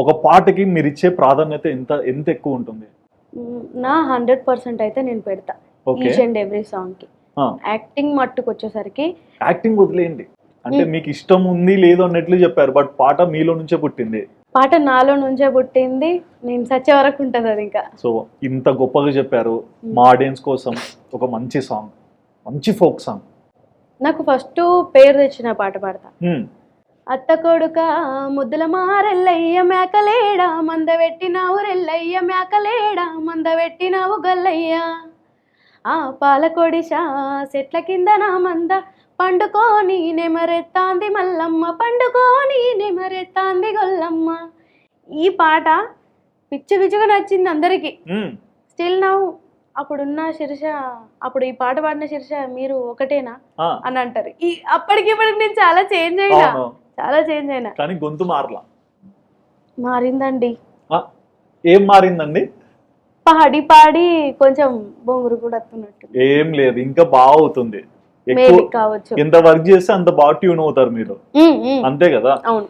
ఒక పాటకి మీరు ఇచ్చే ప్రాధాన్యత ఎంత ఎంత ఎక్కువ ఉంటుంది? నా హండ్రెడ్ పర్సెంట్ అయితే నేను పెడతా ఈచ్ అండ్ ఎవ్రీ సాంగ్కి. యాక్టింగ్ మట్టుకు వచ్చేసరికి యాక్టింగ్ వదిలేయండి. అంటే. మీకు ఇష్టం ఉంది లేదు అన్నట్లు చెప్పారు బట్ పాట మీలో నుంచే పుట్టింది. పాట నాలో నుంచే పుట్టింది నేను సచ్చే వరకు ఉంటుంది అది ఇంకా. సో ఇంత గొప్పగా చెప్పారు మా ఆడియన్స్ కోసం ఒక మంచి సాంగ్ మంచి ఫోక్ సాంగ్. నాకు ఫస్ట్ పేరు తెచ్చిన పాట పాడతా. అత్త కొడుక ముద్దుల మారెల్లయ్య మేకలేడ మంద పెట్టినావు రెల్లయ్య మేకలేడ మంద పెట్టినావు గల్లయ్య. ఆ పాలకొడిశా చెట్ల కింద నా మంద పండుకోని నెమరెత్తాంది మల్లమ్మ పండుకోని నెమరెత్తాంది గొల్లమ్మ. ఈ పాట పిచ్చి పిచ్చిగా నచ్చింది అందరికీ. స్టిల్ నవ్వు అప్పుడున్న శిర్ష అప్పుడు ఈ పాట పాడిన శిర్ష మీరు ఒకటేనా? అని అంటారు. ఈ అప్పటికి ఇప్పటికి నేను చాలా చేంజ్ అయినా. చాలా చేంజ్ అయినా. కానీ గొంతు మారలా. మారిందండి. ఏం మారిందండి? పాడి పాడి కొంచెం బొంగురు కూడా వస్తున్నట్టు. ఏం లేదు ఇంకా బాగా అవుతుంది ఎక్కువ మేలు కావచ్చు. ఎంత వర్క్ చేస్తే అంత బాగా ట్యూన్ అవుతారు మీరు. అంతే కదా? అవును.